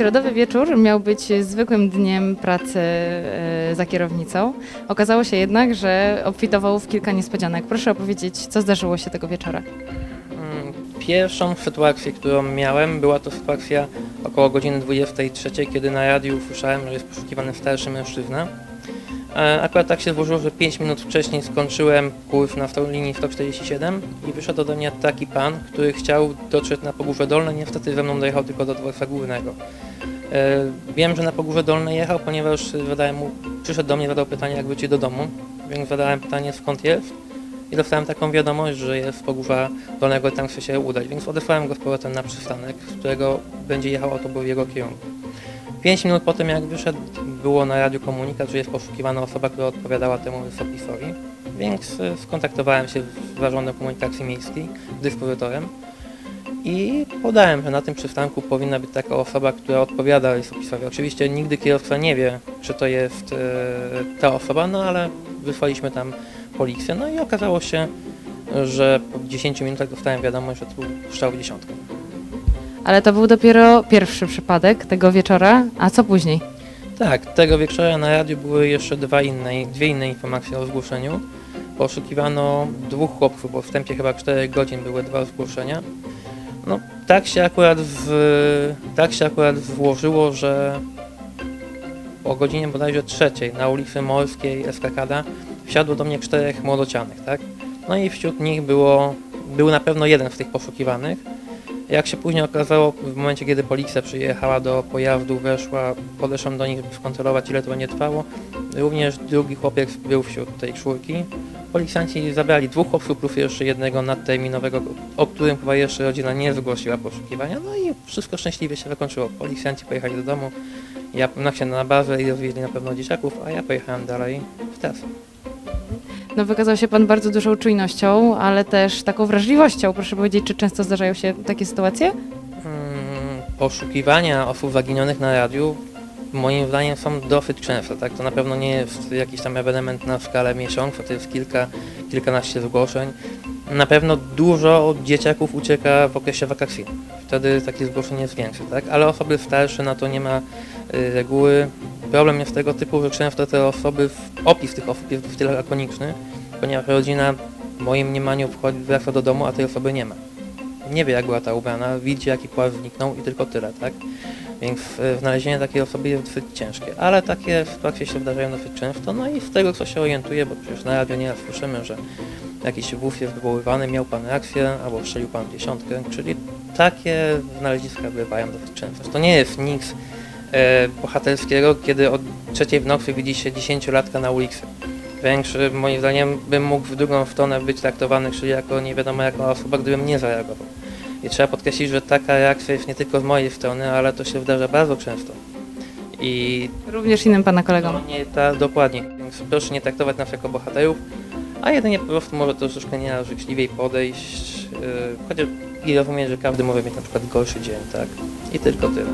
Środowy wieczór miał być zwykłym dniem pracy e, za kierownicą. Okazało się jednak, że obfitował w kilka niespodzianek. Proszę opowiedzieć, co zdarzyło się tego wieczora. Mm, Pierwszą sytuację, którą miałem, była to sytuacja około godziny 23, kiedy na radiu usłyszałem, że jest poszukiwany starszy mężczyzna. E, Akurat tak się złożyło, że 5 minut wcześniej skończyłem kurs na linii 147 i wyszedł ode mnie taki pan, który chciał dotrzeć na Pogórze Dolne, niestety ze mną dojechał tylko do dworca głównego. E, Wiem, że na Pogórze Dolne jechał, ponieważ zadałem mu, przyszedł do mnie, zadał pytanie jak wróci do domu, więc zadałem pytanie skąd jest i dostałem taką wiadomość, że jest z Pogórza Dolnego i tam chce się udać, więc odesłałem go z powrotem na przystanek, z którego będzie jechał autobus w jego kierunku. 5 minut po tym jak wyszedł, było na radiu komunikat, że jest poszukiwana osoba, która odpowiadała temu wysopisowi, więc e, skontaktowałem się z zarządem komunikacji miejskiej, dyspozytorem i podałem, że na tym przystanku powinna być taka osoba, która odpowiada rysopisowi. Oczywiście nigdy kierowca nie wie, czy to jest e, ta osoba, no ale wysłaliśmy tam policję, no i okazało się, że po 10 minutach dostałem wiadomość, że tu strzał w dziesiątkę. Ale to był dopiero pierwszy przypadek tego wieczora, a co później? Tak, tego wieczora na radiu były jeszcze dwa inne, dwie inne informacje o zgłoszeniu. Poszukiwano dwóch chłopców, bo w wstępie chyba 4 godzin były dwa zgłoszenia. No, tak się akurat, w, tak się akurat złożyło, że o godzinie bodajże trzeciej na ulicy Morskiej Eskakada wsiadło do mnie czterech młodocianych, tak? No i wśród nich było, był na pewno jeden z tych poszukiwanych. Jak się później okazało, w momencie kiedy policja przyjechała do pojazdu, weszła, podeszłam do nich, skontrolować ile to będzie trwało, również drugi chłopiec był wśród tej czwórki. Policjanci zabrali dwóch chłopców plus jeszcze jednego nadterminowego, o którym chyba jeszcze rodzina nie zgłosiła poszukiwania, no i wszystko szczęśliwie się zakończyło. Policjanci pojechali do domu, ja na się na bazę i rozwieźli na pewno dzieciaków, a ja pojechałem dalej w trasę. No wykazał się Pan bardzo dużą czujnością, ale też taką wrażliwością. Proszę powiedzieć, czy często zdarzają się takie sytuacje? Mm, poszukiwania osób zaginionych na radiu moim zdaniem są dosyć częste, tak? To na pewno nie jest jakiś tam ewenement na skalę miesiąca, to jest kilka, kilkanaście zgłoszeń. Na pewno dużo dzieciaków ucieka w okresie wakacyjnym. Wtedy takie zgłoszenie jest większe, tak? Ale osoby starsze na to nie ma y, reguły. Problem jest tego typu, że często te osoby, opis tych osób jest w tyle lakoniczny, ponieważ rodzina w moim mniemaniu wchodzi, wraca do domu, a tej osoby nie ma nie wie jak była ta ubrana, widzi jaki płaszcz zniknął i tylko tyle, tak? Więc e, znalezienie takiej osoby jest dosyć ciężkie, ale takie sytuacje się wydarzają dosyć często, no i z tego co się orientuję, bo przecież na radio nieraz słyszymy, że jakiś wóz jest wywoływany, miał pan rację, albo strzelił pan dziesiątkę, czyli takie znaleziska bywają dosyć często. To nie jest nic e, bohaterskiego, kiedy od trzeciej w nocy widzi się dziesięciolatka na ulicy. E, moim zdaniem bym mógł w drugą stronę być traktowany, czyli jako nie wiadomo jaka osoba, gdybym nie zareagował. I trzeba podkreślić, że taka reakcja jest nie tylko z mojej strony, ale to się wydarza bardzo często. I Również innym Pana kolegom. to nie ta dokładnie, więc proszę nie traktować nas jako bohaterów, a jedynie po prostu może troszeczkę nienażyczliwiej podejść, yy, chociaż i rozumieć, że każdy może mieć na przykład gorszy dzień, tak? I tylko tyle.